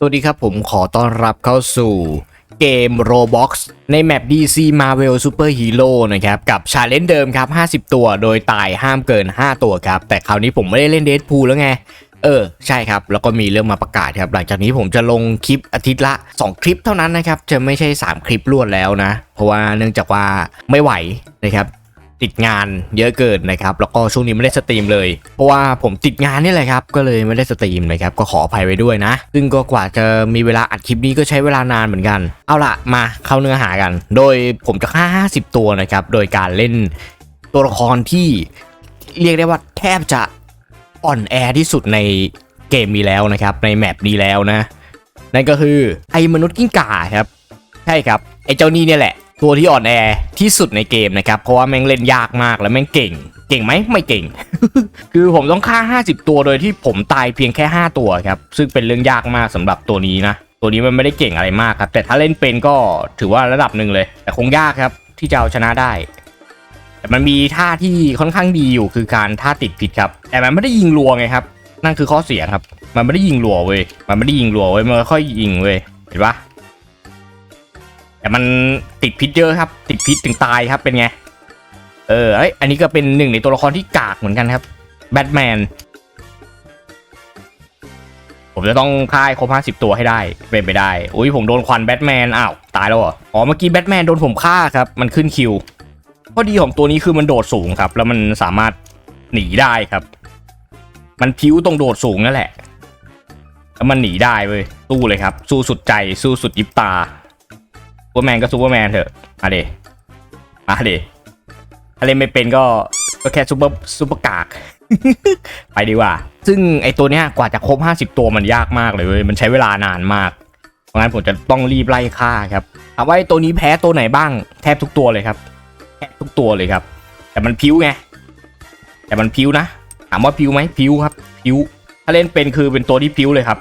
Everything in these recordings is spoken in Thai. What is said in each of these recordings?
สวัสดีครับผมขอต้อนรับเข้าสู่เกม Roblox ในแมป DC Marvel Super Hero นะครับ กับชาเลนจ์เดิมครับ 50 ตัวโดยตายห้ามเกิน 5 ตัวครับ แต่คราวนี้ผมไม่ได้เล่นเด p พูแล้วไง เออ ใช่ครับ แล้วก็มีเรื่องมาประกาศครับ หลังจากนี้ผมจะลงคลิปอาทิตย์ละ 2 คลิปเท่านั้นนะครับ จะไม่ใช่ 3 คลิปรวดแล้วนะ เพราะว่าเนื่องจากว่าไม่ไหวนะครับ ติดงานเยอะเกินนะครับ แล้วก็ช่วงนี้ไม่ได้สตรีมเลย เพราะว่าผมติดงานนี่แหละครับ ก็เลยไม่ได้สตรีมนะครับ ก็ขออภัยไว้ด้วยนะ ซึ่งก็กว่าจะมีเวลาอัดคลิปนี้ก็ใช้เวลานานเหมือนกัน เอาล่ะ มาเข้าเนื้อหากัน โดยผมจะฆ่า50 ตัวนะครับ โดยการเล่นตัวละครที่เรียกได้ว่าแทบจะอ่อนแอที่สุดในเกมนี้แล้วนะครับ ในแมปนี้แล้วนะ นั่นก็คือไอ้มนุษย์กิ้งก่าครับ ใช่ครับ ไอ้เจ้านี่เนี่ยแหละ ตัวที่อ่อนแอที่สุดในเกมนะครับ เพราะว่าแม่งเล่นยากมากแล้วแม่งเก่ง เก่งไหมไม่เก่ง คือผมต้องฆ่า 50 ตัวโดยที่ผมตายเพียงแค่ 5 ตัวครับ ซึ่งเป็นเรื่องยากมากสำหรับตัวนี้นะ ตัวนี้มันไม่ได้เก่งอะไรมากครับ แต่ถ้าเล่นเป็นก็ถือว่าระดับหนึ่งเลย แต่คงยากครับที่จะเอาชนะได้ แต่มันมีท่าที่ค่อนข้างดีอยู่คือการท่าติดผิดครับ แต่มันไม่ได้ยิงรัวไงครับ นั่นคือข้อเสียครับ มันไม่ได้ยิงรัวเว้ย มันไม่ได้ยิงรัวเว้ย มันค่อยยิงเว้ย เห็นปะ แต่มันติดพิษเยอะครับ ติดพิษถึงตายครับเป็นไง เออเอ้ยอันนี้ก็เป็นหนึ่งในตัวละครที่กากเหมือนกันครับแบทแมนผมจะต้องค่ายครบ50ตัวให้ได้ เป็นไปได้ อุ้ยผมโดนควันแบทแมน อ้าว ตายแล้วเหรอ อ๋อ เมื่อกี้แบทแมนโดนผมฆ่าครับ มันขึ้นคิว ข้อดีของตัวนี้คือมันโดดสูงครับ แล้วมันสามารถหนีได้ครับ มันพิ้วตรงโดดสูงนั่นแหละ แล้วมันหนีได้เว้ย สู้เลยครับ สู้สุดใจ สู้สุดยิบตา เปอร์แมนก็ซูเปอร์แมนเถอะมาเดมาเดถ้าเล่นไม่เป็นก็ก็แค่ซูเปอร์ซูเปอร์กาก ไปดีกว่า ซึ่งไอตัวเนี้ยกว่าจะครบ 50 ตัวมันยากมากเลย มันใช้เวลานานมาก เพราะงั้นผมจะต้องรีบไล่ฆ่าครับถามว่าตัวนี้แพ้ตัวไหนบ้างแทบทุกตัวเลยครับ แทบทุกตัวเลยครับ แต่มันพิ้วไง แต่มันพิ้วนะ ถามว่าพิ้วไหมพิ้วครับ พิ้ว ถ้าเล่นเป็นคือเป็นตัวที่พิ้วเลยครับ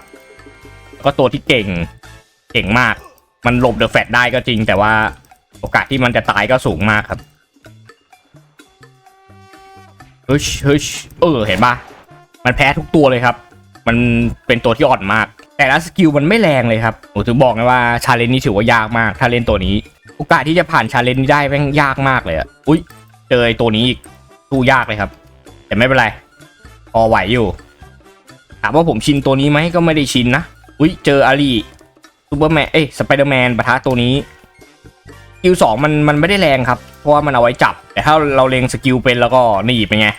ก็ตัวที่เก่ง เก่งมาก มันหลบเดอะแฟตได้ก็จริง แต่ว่าโอกาสที่มันจะตายก็สูงมากครับเฮ้ยเฮ้ยเออเห็นปะมันแพ้ทุกตัวเลยครับ มันเป็นตัวที่อ่อนมาก แต่ละสกิลมันไม่แรงเลยครับผมถึงบอกไงว่าชาเลนจ์นี้ถือว่ายากมาก ถ้าเล่นตัวนี้ โอกาสที่จะผ่านชาเลนจ์นี้ได้แม่งยากมากเลยอะอุ้ยเจอตัวนี้อีกสู้ยากเลยครับ แต่ไม่เป็นไรพอไหวอยู่ถามว่าผมชินตัวนี้ไหมก็ไม่ได้ชินนะอุ้ยเจออารี ซูเปอร์แมนเอ้ยสไปเดอร์แมนปะทะตัวนี้สกิลสองมันมันไม่ได้แรงครับ เพราะว่ามันเอาไว้จับ แต่ถ้าเราเลงสกิลเป็นแล้วก็นี่เป็นไง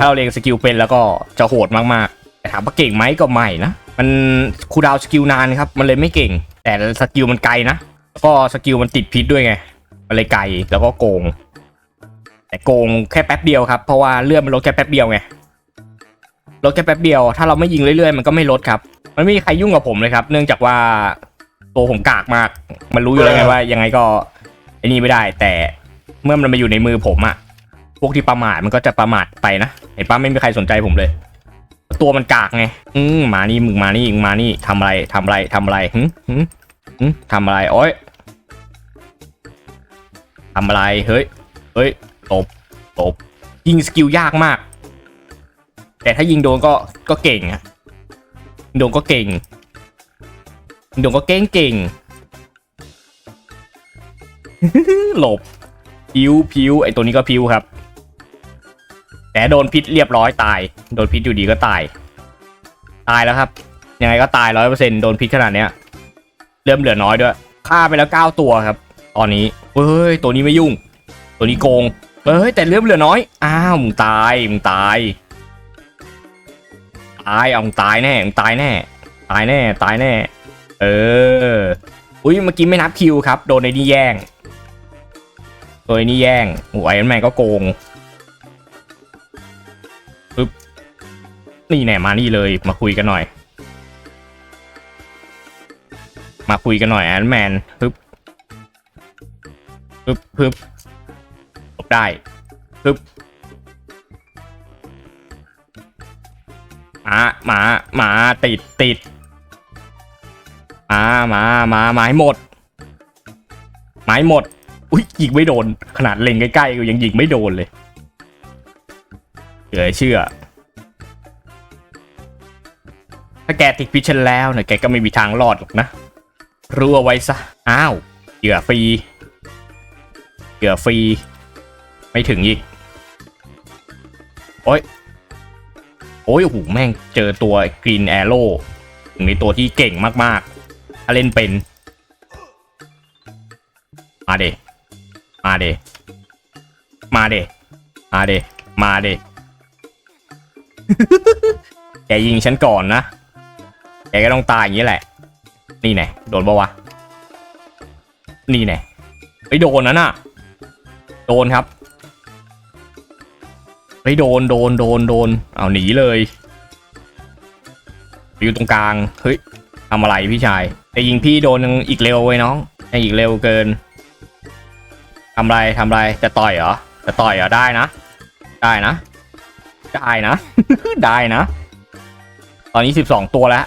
ถ้าเราเลงสกิลเป็นแล้วก็จะโหดมากๆแต่ถามว่าเก่งไหมก็ไม่นะมันคูลดาวน์สกิลนานครับ มันเลยไม่เก่ง แต่สกิลมันไกลนะแล้วก็สกิลมันติดพิษด้วยไงมันเลยไกลแล้วก็โกง แต่โกงแค่แป๊บเดียวครับเพราะว่าเลื่อนมันลดแค่แป๊บเดียวไงลดแค่แป๊บเดียว ถ้าเราไม่ยิงเรื่อยๆ มันก็ไม่ลดครับมัน ไม่มีใครยุ่งกับผมเลยครับ เนื่องจากว่าตัวผมกากมาก มันรู้อยู่แล้วไงว่า ยังไงก็ไอ้นี่ไม่ได้ แต่เมื่อมันมาอยู่ในมือผมอะพวกที่ประมาทมันก็จะประมาทไปนะเห็นปะไม่มีใครสนใจผมเลย ตัวมันกากไง อืมมานี่มึงมานี่มึงมานี่ทำอะไรทำอะไรทำอะไรหึหึหึทำอะไรโอ้ยทำอะไรเฮ้ยเฮ้ยตบตบยิงสกิลยากมาก แต่ถ้ายิงโดนก็ก็เก่งอะ ยิงโดนก็เก่งยิงโดนก็เก่งเก่ง หลบ พิวพิวไอตัวนี้ก็พิวครับ แต่โดนพิษเรียบร้อยตาย โดนพิษอยู่ดีก็ตาย ตายแล้วครับ ยังไงก็ตายร้อยเปอร์เซ็นโดนพิษขนาดเนี้ย เริ่มเหลือน้อยด้วย ฆ่าไปแล้วเก้าตัวครับ ตอนนี้ เฮ้ย ตัวนี้ไม่ยุ่ง ตัวนี้โกง เฮ้ย แต่เริ่มเหลือน้อย อ้าว มึงตาย มึงตาย ตายเอามึงตายแน่มึงตายแน่ ตายแน่ ตายแน่ เออ อุ้ยเมื่อกี้ไม่นับคิวครับ โดนในนี่แย่งโดนในนี่แย่งโอ้ไอรอนแมนก็โกงปึ๊บนี่แน่มานี่เลยมาคุยกันหน่อย มาคุยกันหน่อยไอนแมนปึ๊บปึ๊บปึ๊บได้ปึ๊บ มาหมาหมาติดติดมามามาไม้หมด ไม้หมด อุ้ยยิงไม่โดน ขนาดเล็งใกล้ๆก็ยังยิงไม่โดนเลยเหลือเชื่อ ถ้าแกติดพิษฉันแล้วเนี่ยแกก็ไม่มีทางรอดหรอกนะรู้เอาไว้ซะ อ้าวเหยื่อฟรีเหยื่อฟรี ไม่ถึงอีก โอ้ย โอ้ยโอ้โหแม่งเจอตัวกรีนแอโร่ในตัวที่เก่งมากๆ ถ้าเล่นเป็น มาเดมาเดมาเดมาเดมาเดแกยิงฉันก่อนนะ แกก็ต้องตายอย่างนี้แหละ นี่ไงโดนปะวะ นี่ไงไอ้ยโดนนะน่ะ โดนครับ ไอ้ยโดนโดนโดนโดนเอาหนีเลยอยู่ตรงกลางเฮ้ยทำอะไรพี่ชาย แต่ยิงพี่โดนยังอีกเร็วไว้ยน้องยังอีกเร็วเกินทำไรทำไรจะต่อยเหรอจะต่อยเหรอได้นะ ได้นะ ได้นะ ได้นะ ตอนนี้สิบสองตัวแล้ว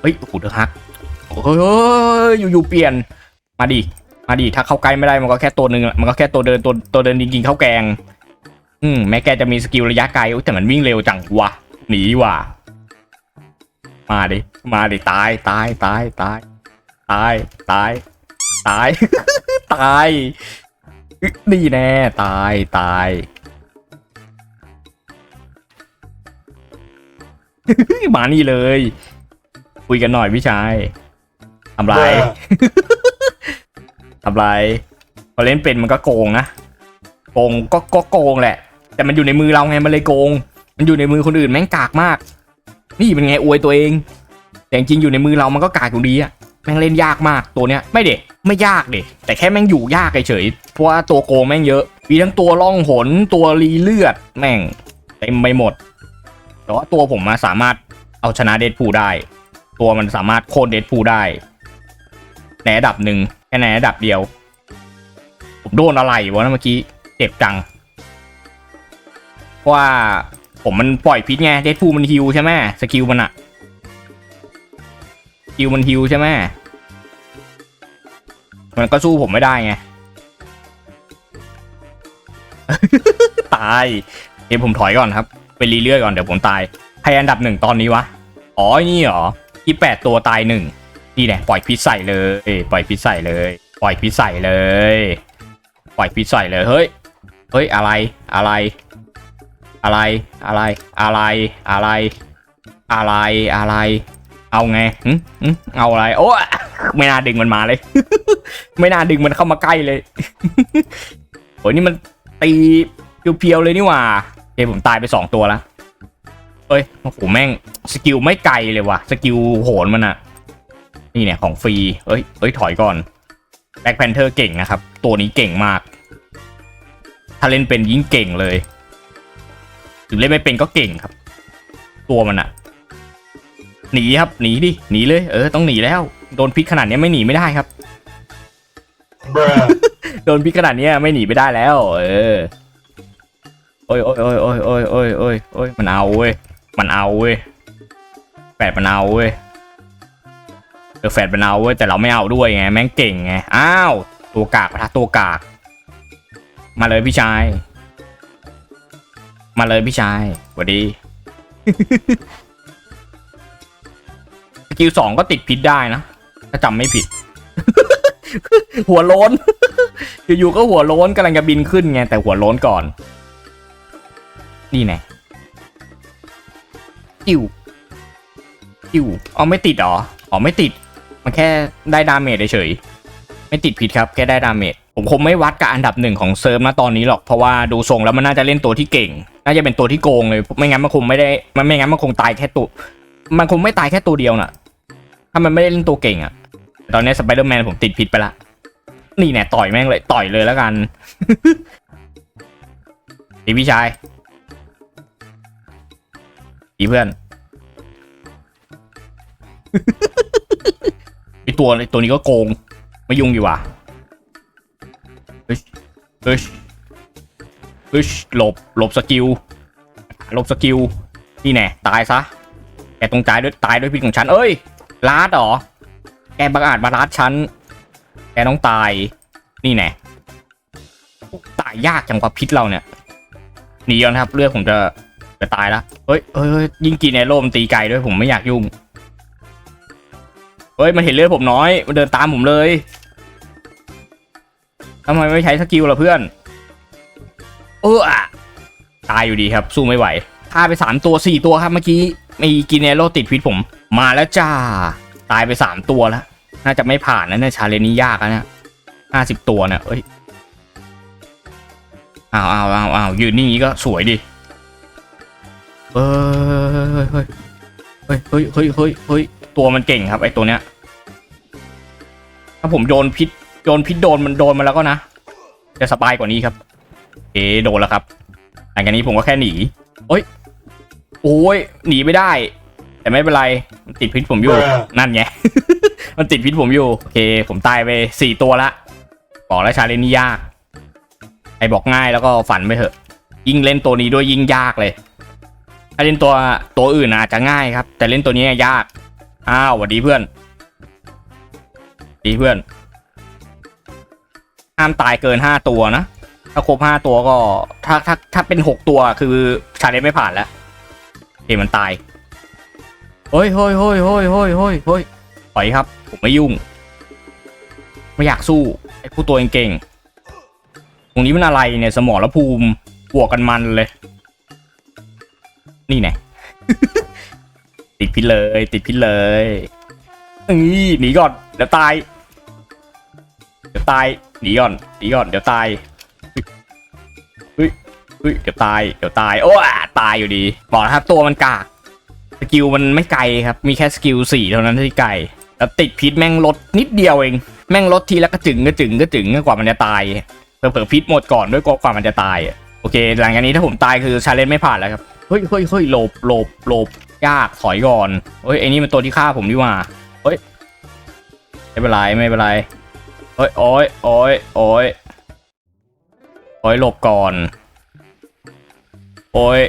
เฮ้ยโอ้โหเดือดฮักเฮ้ยอยู่ๆเปลี่ยนมาดิมาดิถ้าเข้าใกล้ไม่ได้มันก็แค่ตัวหนึ่งมันก็แค่ตัวเดินตัวตัวเดินจริงๆเข้าแกง อืมแม้แกจะมีสกิลระยะไกลอุ๊ยแต่มันวิ่งเร็วจังวะหนีว่ะมาดิมาดิตายตายตายตายตายตายตายตายนี่แน่ตายตายมานี่เลย คุยกันหน่อยพี่ชายทำไรทำไรพอเล่นเป็นมันก็โกงนะโกงก็ก็โกงแหละ แต่มันอยู่ในมือเราไงมันเลยโกง มันอยู่ในมือคนอื่นแม่งกากมาก นี่เป็นไงอวยตัวเอง แต่จริงอยู่ในมือเรามันก็กากอยู่ดีอะแม่งเล่นยากมากตัวเนี้ยไม่เด็ไม่ยากเด็แต่แค่แม่งอยู่ยากเฉยเพราะว่าตัวโกงแม่งเยอะ มีทั้งตัวล่องหนตัวรีเลือดแม่งเต็มไปหมด แต่ว่าตัวผมมาสามารถเอาชนะเดดพูได้ ตัวมันสามารถโค่นเดดพูได้ในระดับหนึ่งแค่ในระดับเดียว ผมโดนอะไรวะนะเมื่อกี้เจ็บจัง ว่าผมมันปล่อยพิษไงเดดพูมันฮิวใช่ไหมสกิลมันอะสกิลมันฮิวใช่ไหมมันก็สู้ผมไม่ได้ไง ตายเดี๋ยวผมถอยก่อนครับ ไปรีเลือก่อนเดี๋ยวผมตายใครอันดับหนึ่งตอนนี้วะ อ๋อ นี่เหรอที่แปดตัวตายหนึ่งนี่แหละปล่อยพิษใส่เลย ปล่อยพิษใส่เลย ปล่อยพิษใส่เลย ปล่อยพิษใส่เลย เฮ้ย เฮ้ย อะไร อะไร อะไร อะไร อะไร อะไร อะไร อะไร เอาไงหึหึเอาอะไร โอ้ไม่น่าดึงมันมาเลย ไม่น่าดึงมันเข้ามาใกล้เลยโอ้ยนี่มันตีเพียวๆเลยนี่หว่าเฮ้ผมตายไปสองตัวแล้วเอ้ยโอ้โหแม่งสกิลไม่ไกลเลยว่ะ สกิลโหนมันอะนี่เนี่ยของฟรี เอ้ย เอ้ยถอยก่อนแบ็คแพนเทอร์เก่งนะครับ ตัวนี้เก่งมาก ถ้าเล่นเป็นยิ่งเก่งเลย หรือเล่นไม่เป็นก็เก่งครับ ตัวมันอะหนีครับหนีดิหนีเลยเออต้องหนีแล้ว โดนพิษขนาดนี้ไม่หนีไม่ได้ครับ Bruh. โดนพิษขนาดนี้ไม่หนีไม่ได้แล้ว เออโอ้ยโอ้ยโอ้ยโอ้ยโอ้ยโอ้ยโอ้ยโอ้ยมันเอาเว้ยมันเอาเว้ยแฝดมันเอาเว้ยเออแฝดมันเอาเว้ยแต่เราไม่เอาด้วยไงแม่งเก่งไงอ้าวตัวกากปะทะตัวกาก มาเลยพี่ชาย มาเลยพี่ชายสวัสดีสกิลสองก็ติดพิษได้นะ ถ้าจำไม่ผิด หัวโล้น อยู่ๆก็หัวโล้นกำลังจะบินขึ้นไง แต่หัวโล้นก่อน นี่ไงอิวอิวอ๋อไม่ติดหรออ๋อไม่ติด มันแค่ได้ดาเมจเฉยไม่ติดผิดครับแค่ได้ดาเมจผมคงไม่วัดกับอันดับหนึ่งของเซิร์ฟนะตอนนี้หรอกเพราะว่าดูทรงแล้วมันน่าจะเล่นตัวที่เก่ง น่าจะเป็นตัวที่โกงเลย ไม่งั้นมันคงไม่ได้ มันไม่งั้นมันคงตายแค่ตัว มันคงไม่ตายแค่ตัวเดียวน่ะ ถ้ามันไม่ได้เล่นตัวเก่งอะตอนนี้สไปเดอร์แมนผมติดผิดไปละ นี่แน่ต่อยแม่งเลย ต่อยเลยแล้วกันดีพี่ชายดีเพื่อนไอตัวตัวนี้ก็โกง ไม่ยุ่งดีกว่าเฮ้ยเฮ้ย ฮ้ยหลบหลบสกิลหลบสกิลนี่แน่ตายซะแกตรงตายด้วยตายด้วยพิษของฉันเอ้ยลาดเหรอแกบังอาจมาลาดฉันแกต้องตายนี่แน่ตายยากจังกว่าพิษเราเนี่ยหนีก่อนครับเลือดผมจะจะตายแล้วเฮ้ยเฮ้ยเฮ้ยยิงกินในโลมตีไกลด้วยผมไม่อยากยุ่งเฮ้ยมันเห็นเลือดผมน้อยมันเดินตามผมเลยทำไมไม่ใช้สกิลล่ะเพื่อน เออตายอยู่ดีครับ สู้ไม่ไหวฆ่าไปสามตัวสี่ตัวครับเมื่อกี้มีกินเนโรติดพิษผม มาแล้วจ้า ตายไปสามตัวแล้ว น่าจะไม่ผ่านนะเนี่ยชาเลนนี้ยากนะเนี่ยห้าสิบตัวเนี่ยเอ้ยอ้าวอ้าวอ้าวอ้าวยืนนี่ก็สวยดิเฮ้ยเฮ้ยเฮ้ยเฮ้ยเฮ้ยเฮ้ยเฮ้ยตัวมันเก่งครับไอตัวเนี้ยถ้าผมโยนพิษโยนพิษโดนมันโดนมาแล้วก็นะจะสบายกว่านี้ครับ เอโดนแล้วครับ หลังจากนี้ผมก็แค่หนีโอ้ยโอ้ยหนีไม่ได้ แต่ไม่เป็นไรมันติดพิษผมอยู่ นั่นไง มันติดพิษผมอยู่ โอเค ผมตายไปสี่ตัวละ บอกแล้วชาเลนจ์นี่ยากไอ้บอกง่ายแล้วก็ฝันไปเถอะ ยิ่งเล่นตัวนี้ด้วยยิ่งยากเลย ถ้าเล่นตัวตัวอื่นอาจจะง่ายครับ แต่เล่นตัวนี้ยาก อ้าวสวัสดีเพื่อน ดีเพื่อน ห้ามตายเกินห้าตัวนะ ถ้าครบห้าตัวก็ ถ้าถ้าถ้าเป็นหกตัวคือชาเลนจ์ไม่ผ่านแล้วเกมมันตายเฮ้ยเฮ้ยเฮ้ยเฮ้ยเฮ้ยเฮ้ยเฮ้ยถอยครับ ผมไม่ยุ่ง ไม่อยากสู้ไอ้ผู้ตัวเก่งๆตรงนี้มันอะไรเนี่ยสมองและภูมิบวกกันมันเลย นี่ไงติดพิษเลย ติดพิษเลยนี่หนีก่อนเดี๋ยวตาย เดี๋ยวตายหนีก่อนหนีก่อนเดี๋ยวตาย ฮ้ยเฮ้ยเดี๋ยวตายเดี๋ยวตายโอ้ตายอยู่ดีบอกนะครับตัวมันกากสกิลมันไม่ไกลครับ มีแค่สกิลสี่เท่านั้นที่ไกลแล้วติดพิษแม่งลดนิดเดียวเอง แม่งลดทีละกระจึงกระจึงกระจึงกว่ามันจะตายเผื่อพิษหมดก่อนด้วยกว่ามันจะตายโอเค หลังจากนี้ถ้าผมตายคือชาเลนจ์ไม่ผ่านแล้วครับเฮ้ยเฮ้ยเฮ้ยหลบหลบหลบยากถอยก่อนเฮ้ยไอ้นี่มันตัวที่ฆ่าผมดีกว่าเฮ้ยไม่เป็นไรไม่เป็นไรโอ้ยโอ้ยโอ้ยโอ้ยโอ้ยหลบก่อน โอ้ย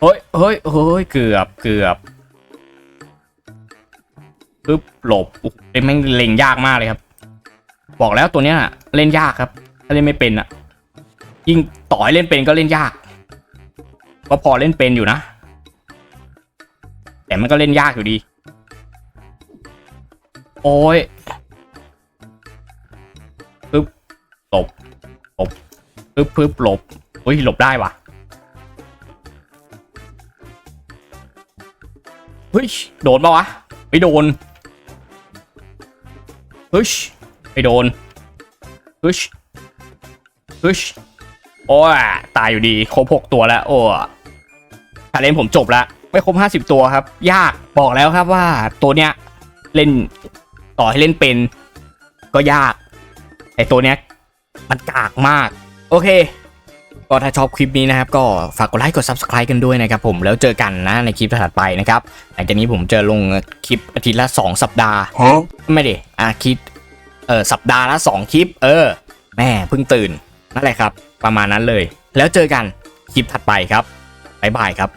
เฮ้ยเฮ้ยเฮ้ยเกือบเกือบปึ๊บหลบอุ๊ยเอ้ยแม่งเล็งยากมากเลยครับ บอกแล้วตัวเนี้ยเล่นยากครับ ถ้าเล่นไม่เป็นอะยิ่งต่อให้เล่นเป็นก็เล่นยาก ก็พอเล่นเป็นอยู่นะ แต่มันก็เล่นยากอยู่ดี โอ้ยปึ๊บหลบหลบปึ๊บปึ๊บหลบ อุ้ยหลบได้วะเฮ้ยโดนปะวะไม่โดนเฮ้ยไม่โดนเฮ้ยเฮ้ยโอ้ยตายอยู่ดีครบหกตัวแล้วโอ้ชาเลนผมจบแล้วไม่ครบห้าสิบตัวครับ ยากบอกแล้วครับว่าตัวเนี้ยเล่นต่อให้เล่นเป็น ก็ยากไอตัวเนี้ยมันกากมาก โอเค ก็ถ้าชอบคลิปนี้นะครับ ก็ฝากกดไลค์กด subscribe กันด้วยนะครับผมแล้วเจอกันนะในคลิปถัดไปนะครับหลังจากนี้ผมจะลงคลิปอาทิตย์ละ 2 สัปดาห์ Huh? ไม่ดิอาทิตย์เออสัปดาห์ละ2คลิป เออ แม่เพิ่งตื่นนั่นแหละครับ ประมาณนั้นเลย แล้วเจอกันคลิปถัดไปครับบ๊ายบายครับ